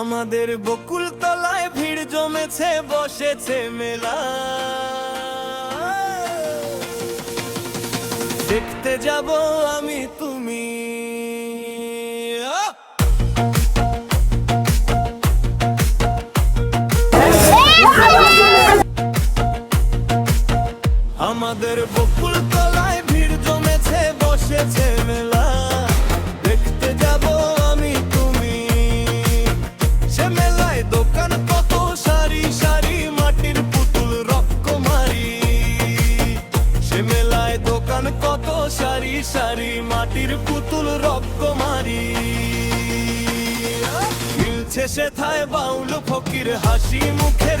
আমাদের বকুল তলায় ভিড় জমেছে, বসেছে মেলা। দেখতে যাব আমি তুমি। আমাদের বকুল তলায় ভিড় জমেছে, বসেছে মেলা। সারি সারি মাটির পুতুল রক্ত মারি মিলছে সেথায় বাউল ফকির হাসি মুখের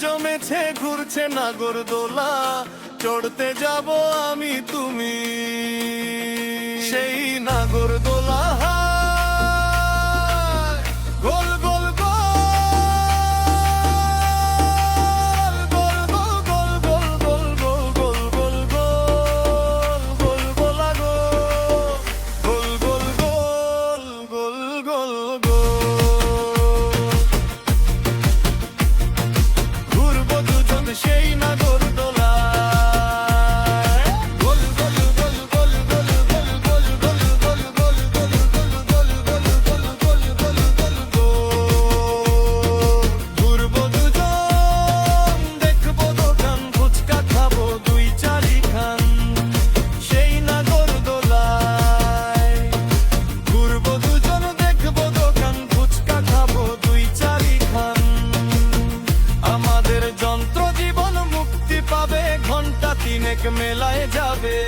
জমেছে ঘুরছে নাগর দোলা। চড়তে যাব আমি তুমি। সেই নাগর অনেক মেলায় যাবে।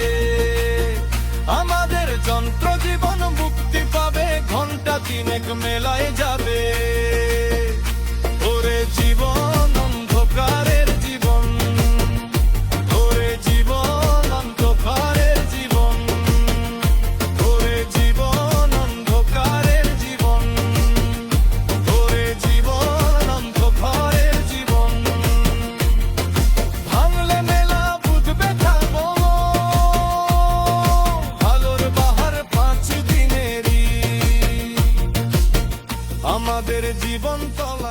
আমাদের যন্ত্র জীবন মুক্তি পাবে, ঘণ্টা তিনেক মেলায় যাবে। ওরে জীবন অন্ধকারের জীবন। আমাদের জীবন তল